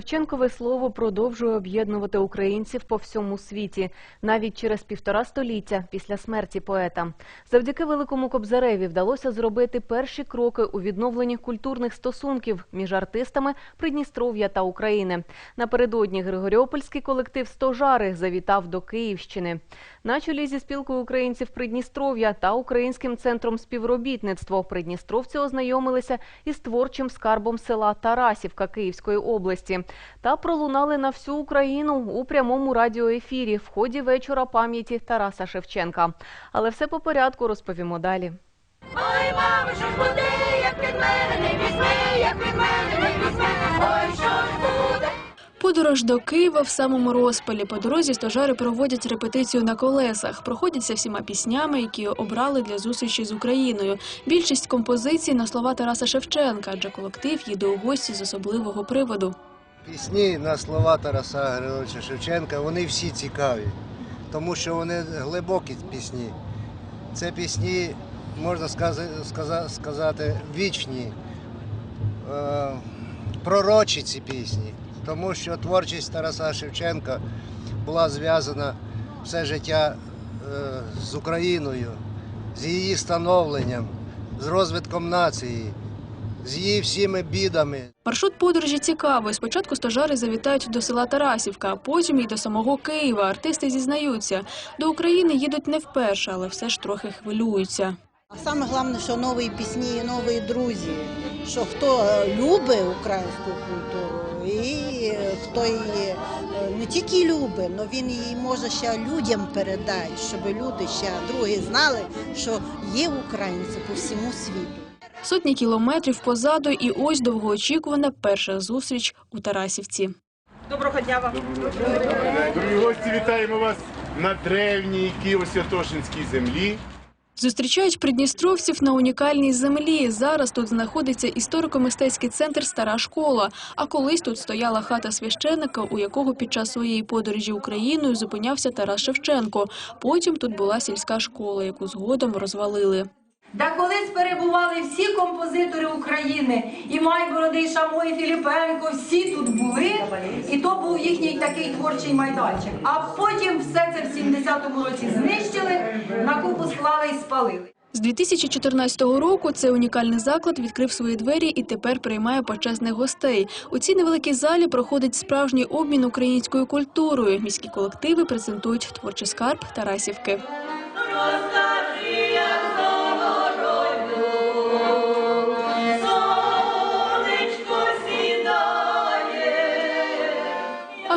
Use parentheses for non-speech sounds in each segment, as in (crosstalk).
Шевченкове слово продовжує об'єднувати українців по всьому світі, навіть через півтора століття після смерті поета. Завдяки великому Кобзареві вдалося зробити перші кроки у відновленні культурних стосунків між артистами Придністров'я та України. Напередодні Григоріопольський колектив Стожари завітав до Київщини. На чолі зі спілкою українців Придністров'я та Українським центром співробітництва придністровці ознайомилися із творчим скарбом села Тарасівка Київської області та пролунали на всю Україну у прямому радіоефірі в ході вечора пам'яті Тараса Шевченка. Але все по порядку розповімо далі. Ой, мамо, що ж буде, як від мене не візьме, як від мене не візьме, ой, що ж буде. Подорож до Києва в самому розпалі. По дорозі стожари проводять репетицію на колесах, проходяться всіма піснями, які обрали для зустрічі з Україною. Більшість композицій на слова Тараса Шевченка, адже колектив їде у гості з особливого приводу. Пісні на слова Тараса Григоровича Шевченка, вони всі цікаві, тому що вони глибокі пісні. Це пісні, можна сказати, вічні, е, пророчі ці пісні, тому що творчість Тараса Шевченка була зв'язана все життя е, з Україною, з її становленням, з розвитком нації, з її всіми бідами. Маршрут подорожі цікавий. Спочатку стожари завітають до села Тарасівка, а потім і до самого Києва. Артисти зізнаються, до України їдуть не вперше, але все ж трохи хвилюються. А саме головне, що нові пісні, і нові друзі, що хто е, любить українську культуру, і е, хто її е, не тільки любить, але він її може ще людям передати, щоб люди ще другі знали, що є українці по всьому світу. Сотні кілометрів позаду, і ось довгоочікувана перша зустріч у Тарасівці. Доброго дня вам. Дорогі гості, вітаємо вас на древній Києво-Святошинській землі. Зустрічають придністровців на унікальній землі. Зараз тут знаходиться історико-мистецький центр Стара школа. А колись тут стояла хата священика, у якого під час своєї подорожі Україною зупинявся Тарас Шевченко. Потім тут була сільська школа, яку згодом розвалили. Де колись перебували всі композитори України, і Майбороди, і Шамо, і Філіпенко, всі тут були, і то був їхній такий творчий майданчик. А потім все це в 70-му році знищили, на купу склали і спалили. З 2014 року цей унікальний заклад відкрив свої двері і тепер приймає почесних гостей. У цій невеликій залі проходить справжній обмін українською культурою. Міські колективи презентують творчий скарб Тарасівки.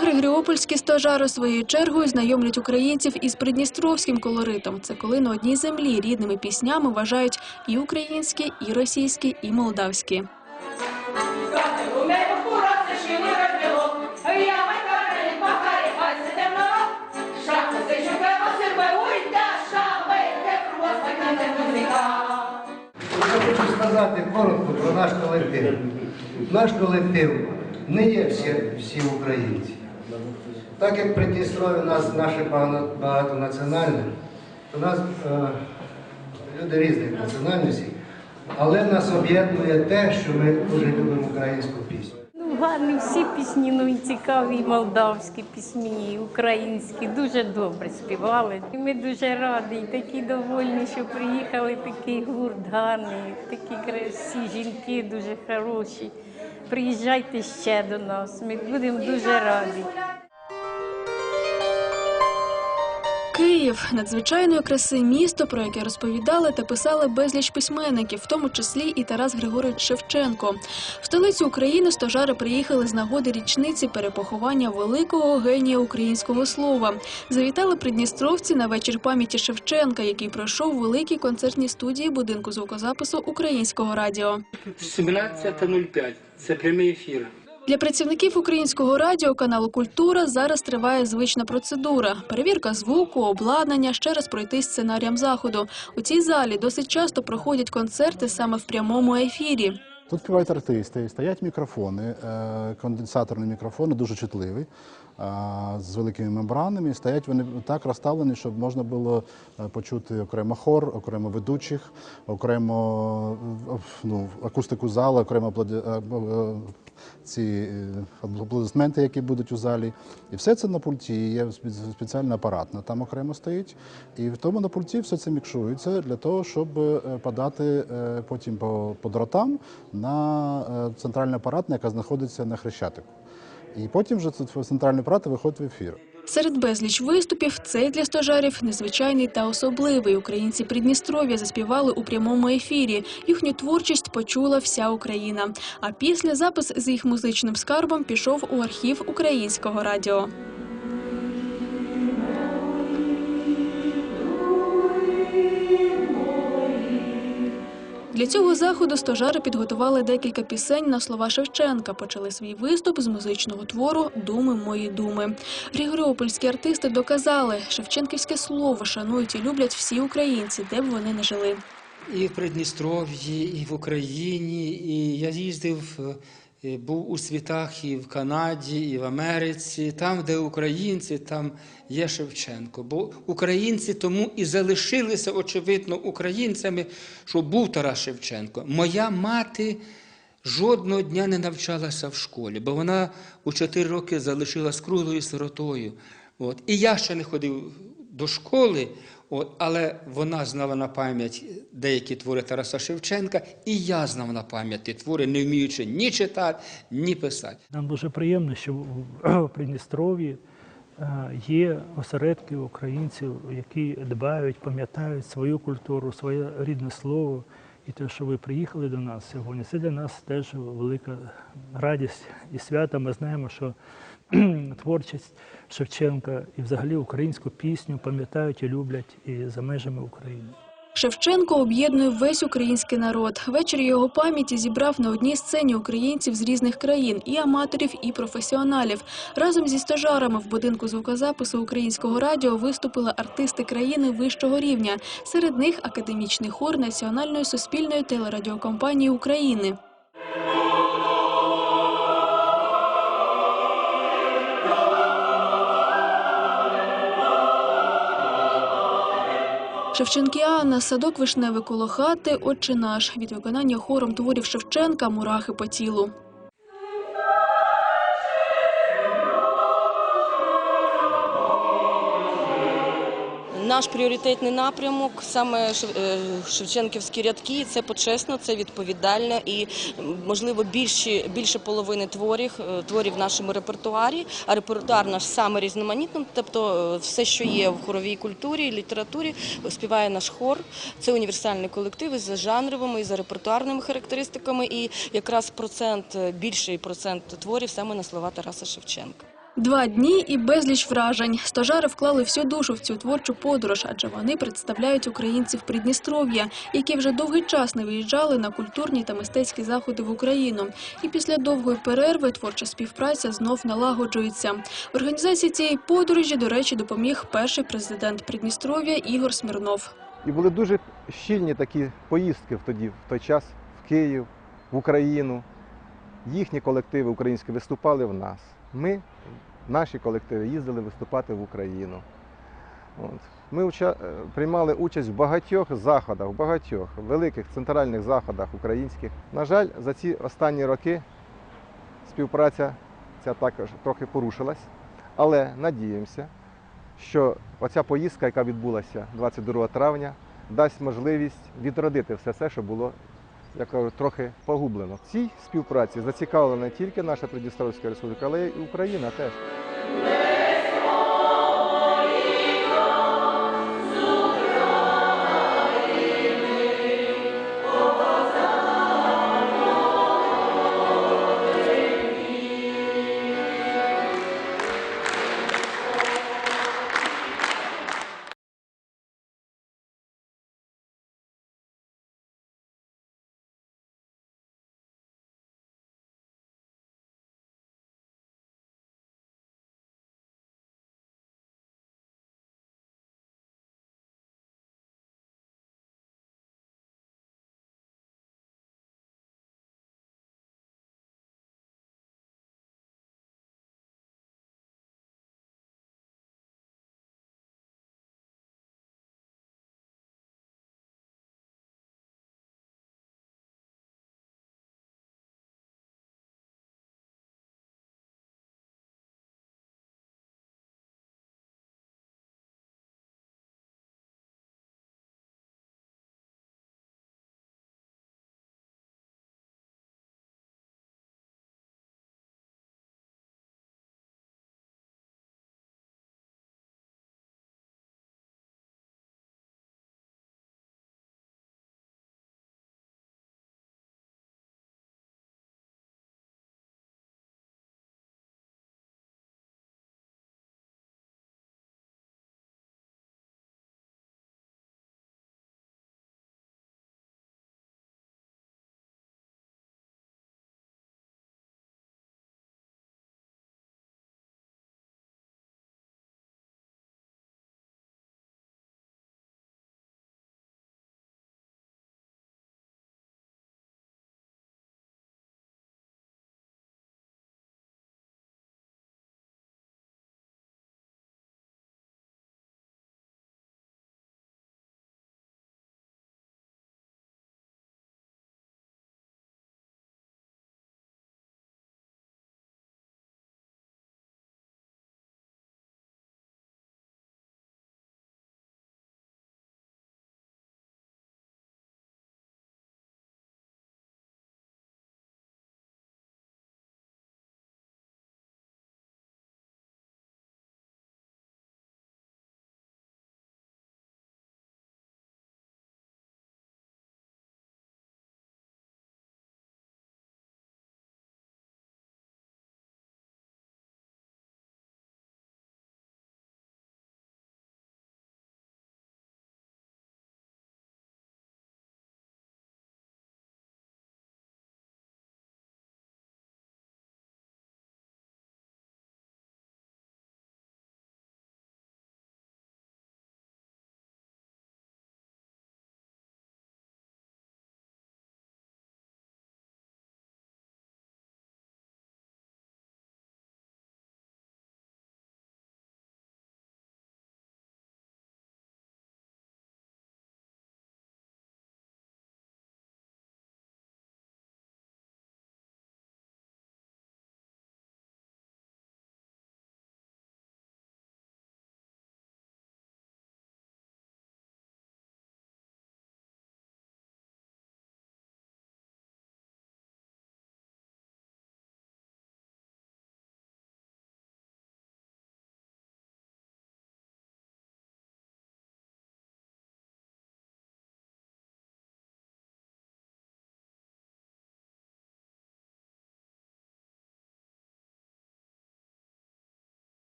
Григоріопольські стожари своєю чергою знайомлять українців із придністровським колоритом. Це коли на одній землі рідними піснями вважають і українські, і російські, і молдавські. Я хочу сказати коротко про наш колектив. Наш колектив не є всі, всі українці. Так як при Дністрові у нас наше багато- багатонаціональне, то у нас е, люди різних національностей, але нас об'єднує те, що ми дуже любимо українську пісню. Ну, гарні всі пісні, ну і цікаві, і молдавські пісні, і українські, дуже добре співали. І ми дуже раді, і такі довольні, що приїхали такий гурт гарний, такі кра- всі жінки дуже хороші. Приїжджайте ще до нас, ми будемо дуже раді. Київ надзвичайної краси місто, про яке розповідали та писали безліч письменників, в тому числі і Тарас Григорович Шевченко. В столицю України стожари приїхали з нагоди річниці перепоховання великого генія українського слова. Завітали придністровці на вечір пам'яті Шевченка, який пройшов у великій концертній студії будинку звукозапису українського радіо. 17.05. Це прямий ефір. Для працівників українського радіо каналу Культура зараз триває звична процедура: перевірка звуку, обладнання, ще раз пройти сценаріям заходу. У цій залі досить часто проходять концерти саме в прямому ефірі. Тут співають артисти, стоять мікрофони, е, конденсаторні мікрофони, дуже чутливі, е, з великими мембранами. Стоять вони так розставлені, щоб можна було е, почути окремо хор, окремо ведучих, окремо е, ну, акустику зала, окремо ці е, аплодисменти, які будуть у залі. І все це на пульті. Є спеціальна спеціальний апарат там окремо стоїть. І в тому на пульті все це мікшується для того, щоб е, подати е, потім по, по дротам на центральну центральний апарат, яка знаходиться на хрещатику. І потім вже це центральний апарат виходить в ефір. Серед безліч виступів цей для стожарів незвичайний та особливий. Українці Придністров'я заспівали у прямому ефірі. Їхню творчість почула вся Україна. А після запис з їх музичним скарбом пішов у архів українського радіо. Для цього заходу стожари підготували декілька пісень на слова Шевченка. Почали свій виступ з музичного твору Думи мої думи. Григоріопольські артисти доказали, шевченківське слово шанують і люблять всі українці, де б вони не жили. І в Придністров'ї, і в Україні. І я їздив, е, був у світах і в Канаді, і в Америці. Там, де українці, там є Шевченко. Бо українці тому і залишилися, очевидно, українцями, що був Тарас Шевченко. Моя мати. Жодного дня не навчалася в школі, бо вона у 4 роки залишилась круглою сиротою. От. І я ще не ходив до школи, от, але вона знала на пам'ять деякі твори Тараса Шевченка, і я знав на пам'ять твори, не вміючи ні читати, ні писати. Нам дуже приємно, що в Придністров'ї е, є осередки українців, які дбають, пам'ятають свою культуру, своє рідне слово. І те, що ви приїхали до нас сьогодні, це для нас теж велика радість і свято. Ми знаємо, що (clears throat) творчість Шевченка і взагалі українську пісню пам'ятають і люблять і за межами України. Шевченко об'єднує весь український народ. Вечір його пам'яті зібрав на одній сцені українців з різних країн і аматорів, і професіоналів. Разом зі стажарами в будинку звукозапису українського радіо виступили артисти країни вищого рівня. Серед них академічний хор Національної суспільної телерадіокомпанії України. Шевченкіана, садок вишневий коло хати, отче наш. Від виконання хором творів Шевченка мурахи по тілу. Наш пріоритетний напрямок саме е, Шевченківські рядки. Це почесно, це відповідально і можливо більше, більше половини творів е, творів в нашому репертуарі. А репертуар наш саме різноманітний, тобто е, все, що є в хоровій культурі, літературі, співає наш хор. Це універсальний колектив із жанровими і за репертуарними характеристиками. І якраз процент більший процент творів саме на слова Тараса Шевченка. Два дні і безліч вражень. Стожари вклали всю душу в цю творчу подорож, адже вони представляють українців Придністров'я, які вже довгий час не виїжджали на культурні та мистецькі заходи в Україну. І після довгої перерви творча співпраця знов налагоджується. В організації цієї подорожі, до речі, допоміг перший президент Придністров'я Ігор Смірнов. І були дуже щільні такі поїздки в тоді, в той час в Київ, в Україну. Їхні колективи українські виступали в нас. Ми, наші колективи, їздили виступати в Україну. От. Ми е, приймали участь в багатьох заходах, в багатьох великих центральних заходах українських. На жаль, за ці останні роки співпраця ця також трохи порушилась, але надіємося, що оця поїздка, яка відбулася 22 травня, дасть можливість відродити все це, що було я кажу, трохи погублено. В цій співпраці зацікавлена не тільки наша Придністровська республіка, але й Україна теж.